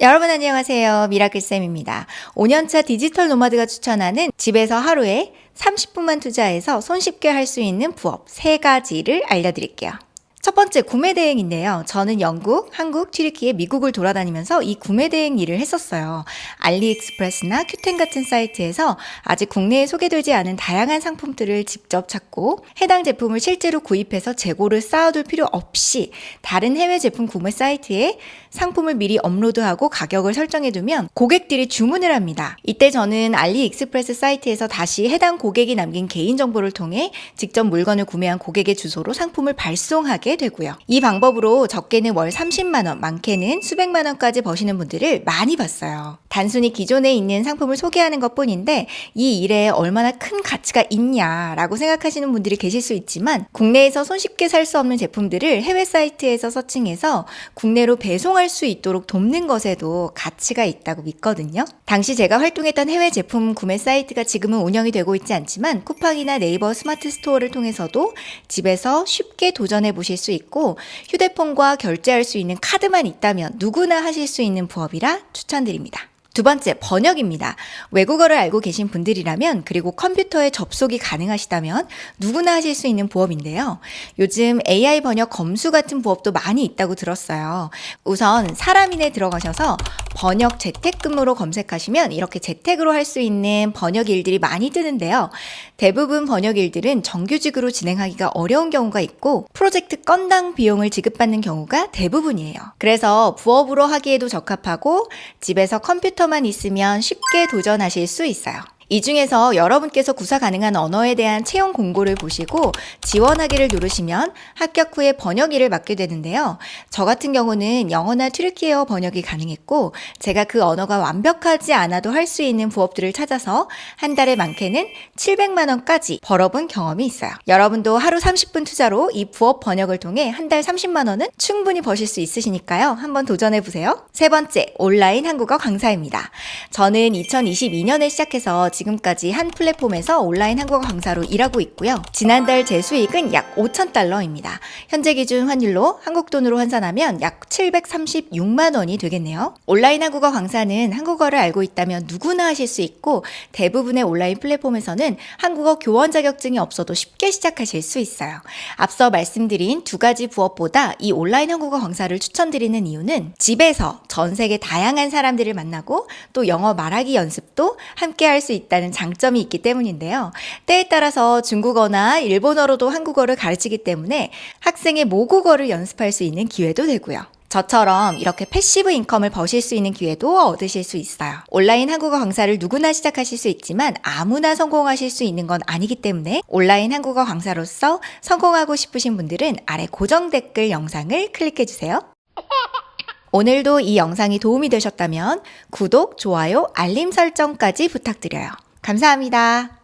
여러분 안녕하세요. 미라클쌤입니다. 5년차 디지털 노마드가 추천하는 집에서 하루에 30분만 투자해서 손쉽게 할 수 있는 부업 3가지를 알려드릴게요. 첫 번째 구매 대행인데요. 저는 영국, 한국, 튀르키예, 미국을 돌아다니면서 이 구매 대행 일을 했었어요. 알리익스프레스나 큐텐 같은 사이트에서 아직 국내에 소개되지 않은 다양한 상품들을 직접 찾고 해당 제품을 실제로 구입해서 재고를 쌓아둘 필요 없이 다른 해외 제품 구매 사이트에 상품을 미리 업로드하고 가격을 설정해두면 고객들이 주문을 합니다. 이때 저는 알리익스프레스 사이트에서 다시 해당 고객이 남긴 개인 정보를 통해 직접 물건을 구매한 고객의 주소로 상품을 발송하게 되고요. 이 방법으로 적게는 월 30만 원, 많게는 수백만 원까지 버시는 분들을 많이 봤어요. 단순히 기존에 있는 상품을 소개하는 것 뿐인데 이 일에 얼마나 큰 가치가 있냐라고 생각하시는 분들이 계실 수 있지만 국내에서 손쉽게 살 수 없는 제품들을 해외 사이트에서 서칭해서 국내로 배송할 수 있도록 돕는 것에도 가치가 있다고 믿거든요. 당시 제가 활동했던 해외 제품 구매 사이트가 지금은 운영이 되고 있지 않지만 쿠팡이나 네이버 스마트 스토어를 통해서도 집에서 쉽게 도전해 보실 수 있고 휴대폰과 결제할 수 있는 카드만 있다면 누구나 하실 수 있는 부업이라 추천드립니다. 두 번째, 번역입니다. 외국어를 알고 계신 분들이라면, 그리고 컴퓨터에 접속이 가능하시다면 누구나 하실 수 있는 부업인데요. 요즘 AI 번역 검수 같은 부업도 많이 있다고 들었어요. 우선 사람인에 들어가셔서 번역 재택근무로 검색하시면 이렇게 재택으로 할 수 있는 번역 일들이 많이 뜨는데요. 대부분 번역 일들은 정규직으로 진행하기가 어려운 경우가 있고 프로젝트 건당 비용을 지급받는 경우가 대부분이에요. 그래서 부업으로 하기에도 적합하고 집에서 컴퓨터만 있으면 쉽게 도전하실 수 있어요. 이 중에서 여러분께서 구사 가능한 언어에 대한 채용 공고를 보시고 지원하기를 누르시면 합격 후에 번역 일을 맡게 되는데요. 저 같은 경우는 영어나 튀르키예어 번역이 가능했고 제가 그 언어가 완벽하지 않아도 할 수 있는 부업들을 찾아서 한 달에 많게는 700만 원까지 벌어본 경험이 있어요. 여러분도 하루 30분 투자로 이 부업 번역을 통해 한 달 30만 원은 충분히 버실 수 있으시니까요. 한번 도전해 보세요. 세 번째, 온라인 한국어 강사입니다. 저는 2022년에 시작해서 지금까지 한 플랫폼에서 온라인 한국어 강사로 일하고 있고요. 지난달 제 수익은 약 5천 달러입니다. 현재 기준 환율로 한국 돈으로 환산하면 약 736만 원이 되겠네요. 온라인 한국어 강사는 한국어를 알고 있다면 누구나 하실 수 있고 대부분의 온라인 플랫폼에서는 한국어 교원 자격증이 없어도 쉽게 시작하실 수 있어요. 앞서 말씀드린 두 가지 부업보다 이 온라인 한국어 강사를 추천드리는 이유는 집에서 전 세계 다양한 사람들을 만나고 또 영어 말하기 연습도 함께 할 수 있다는 장점이 있기 때문인데요. 때에 따라서 중국어나 일본어로도 한국어를 가르치기 때문에 학생의 모국어를 연습할 수 있는 기회도 되고요. 저처럼 이렇게 패시브 인컴을 버실 수 있는 기회도 얻으실 수 있어요. 온라인 한국어 강사를 누구나 시작하실 수 있지만 아무나 성공하실 수 있는 건 아니기 때문에 온라인 한국어 강사로서 성공하고 싶으신 분들은 아래 고정 댓글 영상을 클릭해 주세요. 오늘도 이 영상이 도움이 되셨다면 구독, 좋아요, 알림 설정까지 부탁드려요. 감사합니다.